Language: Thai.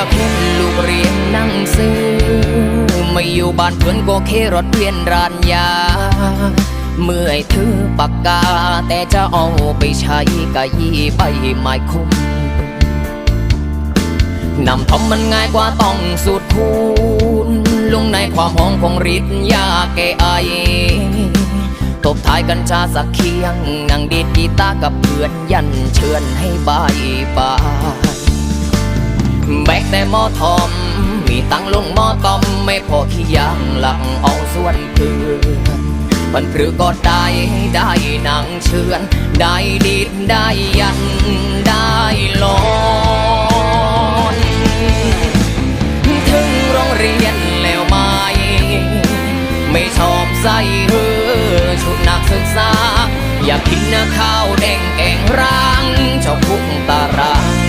แล้วเห็นลูกเรียนนั่งซื้อ ไม่อยู่บ้านเพื่อนก็เครถเวียนร้านยา เมื่อยถือปากกา แต่จะเอาไปใช้กะยี่ใบไม้คุ้มนำทอมมันง่ายกว่าต้องสูตรคูณลงในความหอมของฤทธิ์ยาแกไอตบท้ายกัญชาสักเคียงนั่งดีดกีตากับเพื่อนยันเชิญให้บายบาย แต่หมอทอม มีตังลงหมอตอม ไม่พอขี้ยางหลังเอาส่วนเพื่อนมันพรือก็ได้ได้นางเชื่อน ได้ดีดได้ยัน ได้ลอนถึงโรงเรียนแล้วไม่ ไม่ชอบใส่เฮือชุดนักศึกษา อยากกินข้าวแดงแกงรัง